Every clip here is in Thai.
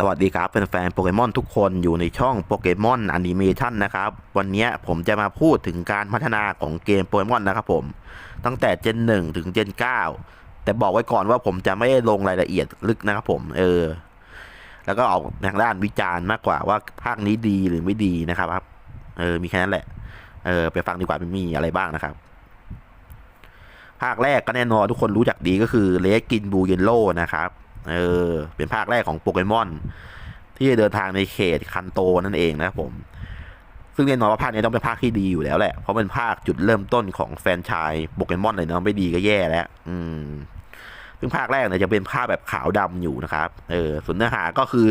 สวัสดีครับแฟนๆโปเกมอนทุกคนอยู่ในช่องโปเกมอนแอนิเมชันนะครับ วันนี้ผมจะมาพูดถึงการพัฒนาของเกมโปเกมอนนะครับผม ตั้งแต่เจน1ถึงเจน9แต่บอกไว้ก่อนว่าผมจะไม่ลงรายละเอียดลึกนะครับผมเออ แล้วก็ออกทางด้านวิจารณ์มากกว่าว่าภาคนี้ดีหรือไม่ดีนะครับเออมีแค่นั้นแหละเออไปฟังดีกว่ามันมีอะไรบ้างนะครับ ภาคแรกก็แน่นอนทุกคนรู้จักดีก็คือเลสกินบูเยนโลนะครับ เออ เป็นภาคแรกของโปเกมอน ที่จะเดินทางในเขตคันโตนั่นเองนะครับผม ซึ่งแน่นอนว่าภาคนี้ต้องเป็นภาคที่ดีอยู่แล้วแหละ เพราะเป็นภาคจุดเริ่มต้นของแฟนชายโปเกมอนเลยเนาะไม่ดีก็แย่แล้ว อืมซึ่งภาคแรกเนี่ยจะเป็นภาพแบบขาวดำอยู่นะครับ เออ ส่วนเนื้อหาก็คือ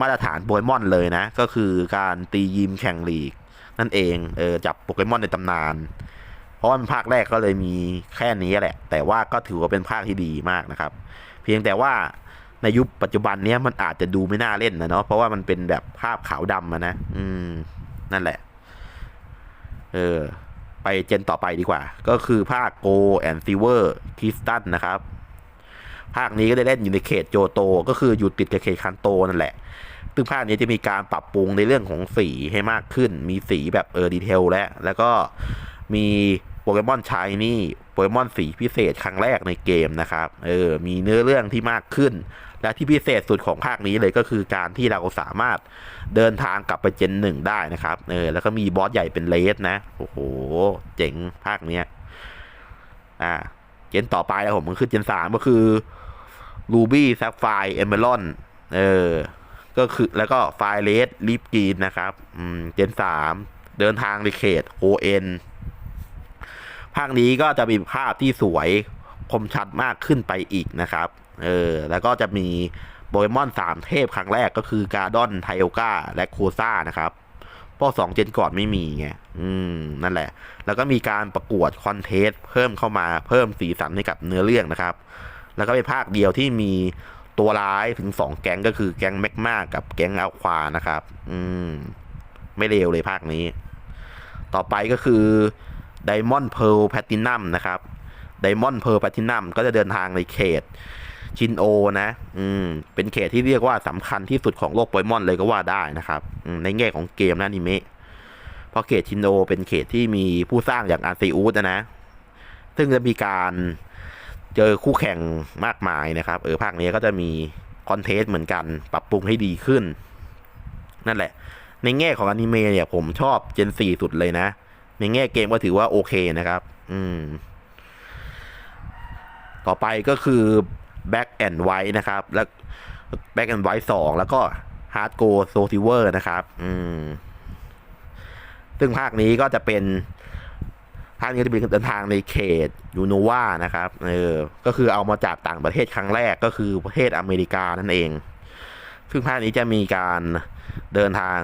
มาตรฐานโปเกมอนเลยนะ ก็คือการตียิมแข่งลีก นั่นเอง เออ จับโปเกมอนในตำนาน เพราะว่าเป็นภาคแรกก็เลยมีแค่นี้แหละ แต่ว่าก็ถือว่าเป็นภาคที่ดีมากนะครับ พียงแต่ว่าในยุคปัจจุบันเนี้ยมันอาจจะดูไม่น่าเล่นนะเนาะเพราะว่ามันเป็นแบบภาพขาวดำนะอืมนั่นแหละ เออ ไปเจนต่อไปดีกว่า ก็คือภาคโกแอนซิเวอร์คริสตันนะครับ ภาคนี้ก็ได้เล่นอยู่ในเขตโจโต ก็คืออยู่ติดกับเขตคันโตนั่นแหละซึ่งภาคนี้จะมีการปรับปรุงในเรื่องของสีให้มากขึ้น มีสีแบบเออดีเทลแล้วแล้วก็มี โปเกมอนชายนี่โปเกมอนสีพิเศษครั้งแรกในเกมนะครับ เออ มีเนื้อเรื่องที่มากขึ้น และที่พิเศษสุดของภาคนี้เลยก็คือการที่เราสามารถเดินทางกลับไปเจนหนึ่งได้นะครับ เออ แล้วก็มีบอสใหญ่เป็นเลสนะ โอ้โห เจ๋งภาคเนี้ย อ่า เจนต่อไปแล้วผมมันคือเจนสามก็คือ Ruby Sapphire Emerald เออ ก็คือแล้วก็ไฟเลสลิฟกีนนะครับ อืม เจนสามเดินทางในเขต ON ภาคนี้ก็จะมีภาพที่สวยคมชัดมากขึ้นไปอีกนะครับ เออ แล้วก็จะมีโปเกมอนสามเทพครั้งแรกก็คือกาดอน ไทโอกาและโคซ่านะครับพราะสองเจนก่อนไม่มีไง อืม นั่นแหละ แล้วก็มีการประกวดคอนเทสต์เพิ่มเข้ามาเพิ่มสีสันให้กับเนื้อเรื่องนะครับ แล้วก็เป็นภาคเดียวที่มีตัวร้ายถึงสองแก๊งก็คือแก๊งแมกมากับแก๊งอัลควานะครับ อืม ไม่เลวเลยภาคนี้ ต่อไปก็คือ Diamond Pearl Platinum นะครับ Diamond Pearl Platinum ก็จะเดินทางในเขตชินโอนะ อืม เป็นเขตที่เรียกว่าสำคัญที่สุดของโลกโปเกมอนเลยก็ว่าได้นะครับในแง่ของเกมและอนิเมะ เพราะเขตชินโอเป็นเขตที่มีผู้สร้างอย่างอาร์ซีอูสนะนะ ซึ่งจะมีการเจอคู่แข่งมากมายนะครับ เออภาคนี้ก็จะมีคอนเทสต์เหมือนกัน ปรับปรุงให้ดีขึ้น นั่นแหละ ในแง่ของอนิเมะเนี่ยผมชอบเจน4สุดเลยนะ ในแง่เกมก็ถือว่าโอเคนะครับ อืม ต่อไปก็คือ Back and White นะครับ แล้ว Back and White 2 แล้วก็ Hard Go s o l t i v e r นะครับ อืม ซึ่งภาคนี้ก็จะเป็น ภาคนี้จะเป็นเดินทางในเขตยูโนวานะครับ เออ ก็คือเอามาจากต่างประเทศครั้งแรกก็คือประเทศอเมริกานั่นเอง ซึ่งภาคนี้จะมีการเดินทาง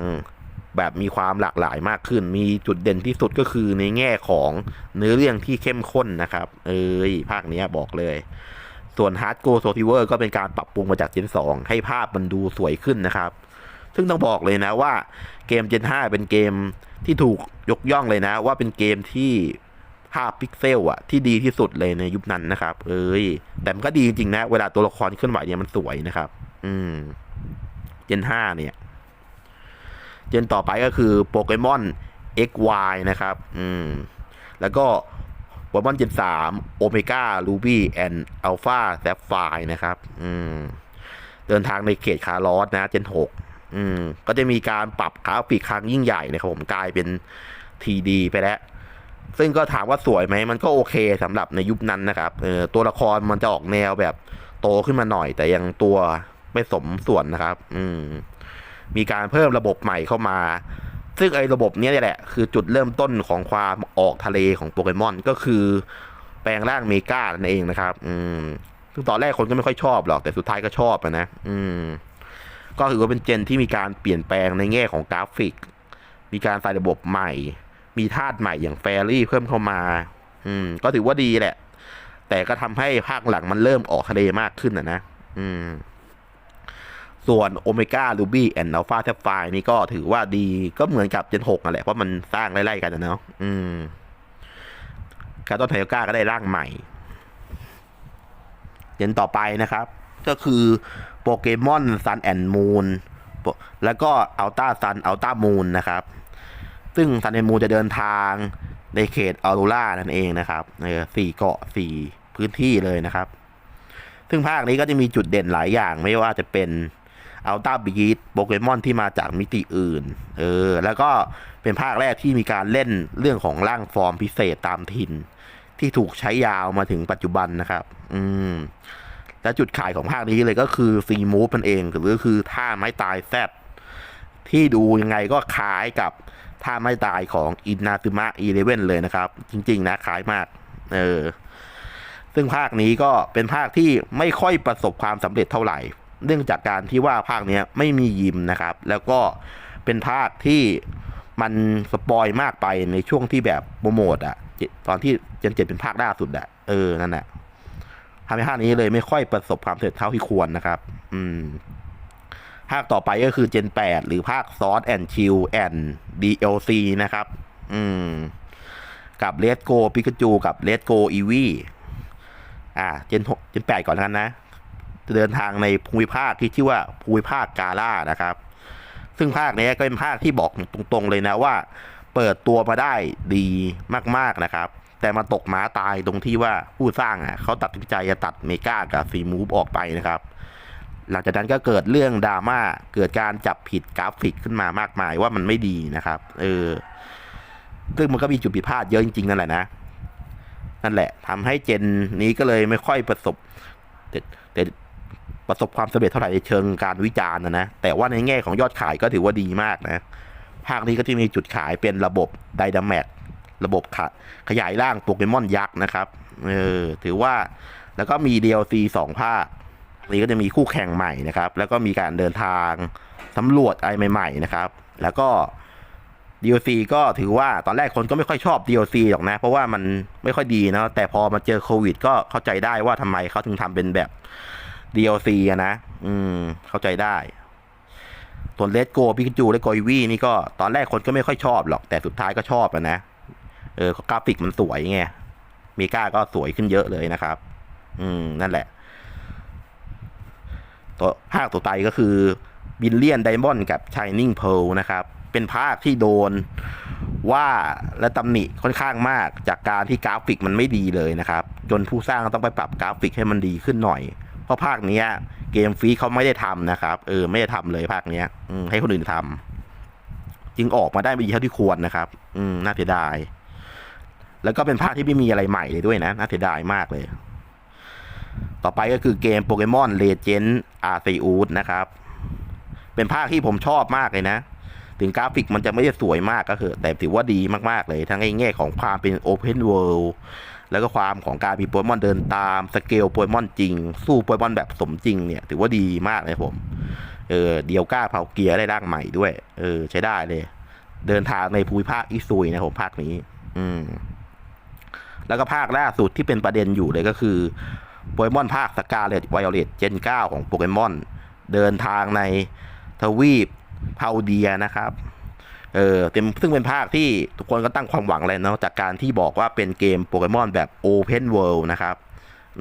แบบมีความหลากหลายมากขึ้น มีจุดเด่นที่สุดก็คือในแง่ของเนื้อเรื่องที่เข้มข้นนะครับ เอ้ยภาคนี้บอกเลย ส่วน Hard Go s o l t i v e r ก็เป็นการปรับปรุงมาจาก Gen 2 ให้ภาพมันดูสวยขึ้นนะครับ ซึ่งต้องบอกเลยนะว่าเกม Gen 5 เป็นเกมที่ถูกยกย่องเลยนะ ว่าเป็นเกมที่ภาพพิกเซลอะที่ดีที่สุดเลยในยุคนั้นนะครับ เอ้ย แต่มันก็ดีจริงๆนะ เวลาตัวละครเคลื่อนไหวเนี่ยมันสวยนะครับ อืม Gen 5เนี่ย เจนต่อไปก็คือโปเกมอน XY นะครับ อืม แล้วก็โปเกมอนเจน3โอเมก้าลูบี้แอนด์อัลฟาแซฟไฟนะครับ อืม เดินทางในเขตคาร์ลอสนะเจน6อืม ก็จะมีการปรับกราฟิกครั้งยิ่งใหญ่นะครับผมกลายเป็น TD ไปแล้ว ซึ่งก็ถามว่าสวยไหม มันก็โอเคสำหรับในยุคนั้นนะครับ เออตัวละครมันจะออกแนวแบบโตขึ้นมาหน่อย แต่ยังตัวไม่สมส่วนนะครับ อืม มีการเพิ่มระบบใหม่เข้ามา ซึ่งไอ้ระบบนี้แหละ คือจุดเริ่มต้นของความออกทะเลของโปเกมอนก็คือ แปลงร่างเมกานั่นเองนะครับ อืมซึ่งตอนแรกคนก็ไม่ค่อยชอบหรอก แต่สุดท้ายก็ชอบนะ อืม ก็ถือว่าเป็นเจนที่มีการเปลี่ยนแปลงในแง่ของกราฟิก มีการใส่ระบบใหม่ มีธาตุใหม่อย่างแฟรี่เพิ่มเข้ามา อืม ก็ถือว่าดีแหละ แต่ก็ทำให้ภาคหลังมันเริ่มออกทะเลมากขึ้นนะนะ อืม ส่วนโอเมก้าลูบี้แอนด์อัลฟาแทฟไฟนี่ก็ถือว่าดีก็เหมือนกับเจนหกนั่นแหละ เพราะมันสร้างไล่ๆกันนะเนาะอืมคาร์ตอนไทโอก้าก็ได้ร่างใหม่เจนต่อไปนะครับ ก็คือโปเกมอนซันแอนด์มูนแล้วก็อัลต้าซันอัลต้ามูนนะครับ ซึ่งซันแอนด์มูนจะเดินทางในเขตออโรรานั่นเองนะครับเออสี่เกาะสี่พื้นที่เลยนะครับ ซึ่งภาคนี้ก็จะมีจุดเด่นหลายอย่างไม่ว่าจะเป็น อัลต้าบีทโปเกมอนที่มาจากมิติอื่น เออ แล้วก็เป็นภาคแรกที่มีการเล่นเรื่องของร่างฟอร์มพิเศษตามถิ่น ที่ถูกใช้ยาวมาถึงปัจจุบันนะครับ อืม และจุดขายของภาคนี้เลยก็คือซีมูฟมันเอง หรือคือท่าไม้ตายแซดที่ดูยังไงก็คล้ายกับท่าไม้ตายของอินาซึมะอีเลเว่นเลยนะครับ จริง ๆ นะคล้ายมาก เออซึ่งภาคนี้ก็เป็นภาคที่ไม่ค่อยประสบความสำเร็จเท่าไหร่ เนื่องจากการที่ว่าภาคเนี้ยไม่มียิมนะครับ แล้วก็เป็นภาคที่มันสปอยมากไปในช่วงที่แบบโปรโมทอะตอนที่เจนเจ็ดเป็นภาคล่าสุดอะเออนั่นแหละทำให้ภาคนี้เลยไม่ค่อยประสบความสำเร็จเท่าที่ควรนะครับ อืม ภาคต่อไปก็คือ Gen 8หรือภาคซอสแอนชิลแอน DLC นะครับ อืม กับเลสโกปิกาจูกับเลสโกอีวีอ่า Gen 6 Gen 8ก่อนแล้วกันนะ เดินทางในภูมิภาคที่ชื่อว่าภูมิภาคกาล่านะครับ ซึ่งภาคนี้ก็เป็นภาคที่บอกตรงๆเลยนะว่า เปิดตัวมาได้ดีมากๆนะครับ แต่มาตกหมาตายตรงที่ว่าผู้สร้างอะเขาตัดสินใจจะตัดเมกากับซีมูฟออกไปนะครับ หลังจากนั้นก็เกิดเรื่องดราม่าเกิดการจับผิดกราฟิกขึ้นมามากมายว่ามันไม่ดีนะครับ เออ ซึ่งมันก็มีจุดผิดพลาดเยอะจริงๆนั่นแหละนะนั่นแหละทำให้เจนนี้ก็เลยไม่ค่อยประสบแต่แต่ ประสบความสำเร็จเท่าไหร่ในเชิงการวิจารณ์นะนะแต่ว่าในแง่ของยอดขายก็ถือว่าดีมากนะ ภาคนี้ก็จะมีจุดขายเป็นระบบไดนาแมกระบบขขยายร่างโปเกมอนยักษ์นะครับเออถือว่าแล้วก็มี DLC สองภาคนี้ก็จะมีคู่แข่งใหม่นะครับ แล้วก็มีการเดินทางสำรวจอะไรใหม่ๆนะครับ แล้วก็ DLC ก็ถือว่าตอนแรกคนก็ไม่ค่อยชอบ DLC หรอกนะ เพราะว่ามันไม่ค่อยดีนะแต่พอมาเจอโควิด ก็เข้าใจได้ว่าทำไมเขาถึงทำเป็นแบบ DLC อะนะ อืม เข้าใจได้ ส่วนเลสโกพิกจูและโกอีวีนี่ก็ตอนแรกคนก็ไม่ค่อยชอบหรอก แต่สุดท้ายก็ชอบอะนะ เออกราฟิกมันสวยไงเมกาก็สวยขึ้นเยอะเลยนะครับ อืม นั่นแหละ ตัวภาคตัวไตก็คือบิลเลียนไดมอนด์กับชายนิ่งเพลนะครับ เป็นภาคที่โดนว่าและตำหนิค่อนข้างมากจากการที่กราฟิกมันไม่ดีเลยนะครับ จนผู้สร้างต้องไปปรับกราฟิกให้มันดีขึ้นหน่อย เพราะภาคเนี้ยเกมฟรีเขาไม่ได้ทำนะครับเออไม่ได้ทำเลยภาคเนี้ยอืให้คนอื่นทำจึงออกมาได้ไม่ดีเท่าที่ควรนะครับ อืมน่าเสียดาย แล้วก็เป็นภาคที่ไม่มีอะไรใหม่เลยด้วยนะน่าเสียดายมากเลย ต่อไปก็คือเกมโปเกมอนเลเจนด์อาร์ซีอูดนะครับ เป็นภาคที่ผมชอบมากเลยนะถึงกราฟิกมันจะไม่ได้สวยมากก็คือแต่ถือว่าดีมากๆเลย ทั้งในแง่ของความเป็นโอเพนเวิลด์ แล้วก็ความของการมีโปเกมอนเดินตามสเกลโปเกมอนจริง สู้โปเกมอนแบบสมจริงเนี่ย ถือว่าดีมากเลยผม เออเดียวก้าเผาเกียร์ได้ร่างใหม่ด้วย เออ ใช้ได้เลย เดินทางในภูมิภาคอิซุยนะผมภาคนี้ อืม แล้วก็ภาคล่าสุดที่เป็นประเด็นอยู่เลยก็คือโปเกมอนภาคสกาเลตไวโอเลตเจน9ของโปเกมอน เดินทางในทวีปพาวเดียนะครับ เออเต็มซึ่งเป็นภาคที่ทุกคนก็ตั้งความหวังเลยเนาะจากการที่บอกว่าเป็นเกมโปเกมอนแบบโอเพนเวิลด์นะครับ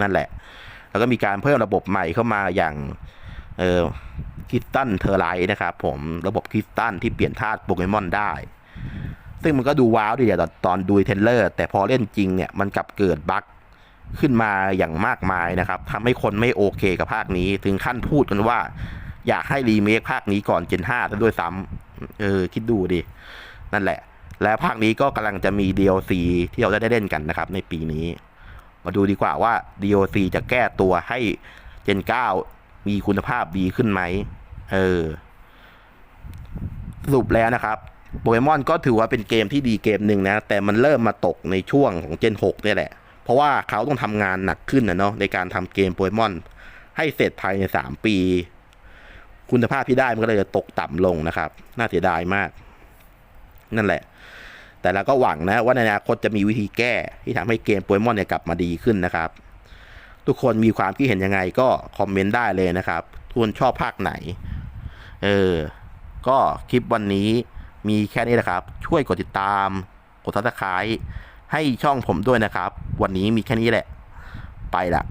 นั่นแหละ แล้วก็มีการเพิ่มระบบใหม่เข้ามาอย่างเออคิสตันเทอร์ไลท์นะครับผมระบบคิสตันที่เปลี่ยนธาตุโปเกมอนได้ ซึ่งมันก็ดูว้าวดีอะตอนตอนดูเทรลเลอร์ แต่พอเล่นจริงเนี่ยมันกลับเกิดบั๊กขึ้นมาอย่างมากมายนะครับทำให้คนไม่โอเคกับภาคนี้ ถึงขั้นพูดกันว่า อยากให้รีเมคภาคนี้ก่อนเจน5ซะด้วยซ้ำ เออคิดดูดิ นั่นแหละ แล้วภาคนี้ก็กำลังจะมี DLC ที่เราจะได้เล่นกันนะครับ ในปีนี้ มาดูดีกว่าว่า DLC จะแก้ตัวให้เจน 9 มีคุณภาพดีขึ้นไหม เออ สรุปแล้วนะครับโปเกมอนก็ถือว่าเป็นเกมที่ดีเกมหนึ่งนะ แต่มันเริ่มมาตกในช่วงของเจน 6 เนี่ยแหละ เพราะว่าเขาต้องทำงานหนักขึ้นนะเนาะในการทำเกมโปเกมอนให้เสร็จภายในสามปี คุณภาพที่ได้มันก็เลยจะตกต่ำลงนะครับ น่าเสียดายมาก นั่นแหละ แต่เราก็หวังนะว่าในอนาคตจะมีวิธีแก้ที่ทำให้เกมโปเกมอนเนี่ยกลับมาดีขึ้นนะครับ ทุกคนมีความคิดเห็นยังไงก็คอมเมนต์ได้เลยนะครับทุกคนชอบภาคไหน เออ ก็คลิปวันนี้มีแค่นี้นะครับ ช่วยกดติดตาม กดซับสไครต์ให้ช่องผมด้วยนะครับ วันนี้มีแค่นี้แหละ ไปละ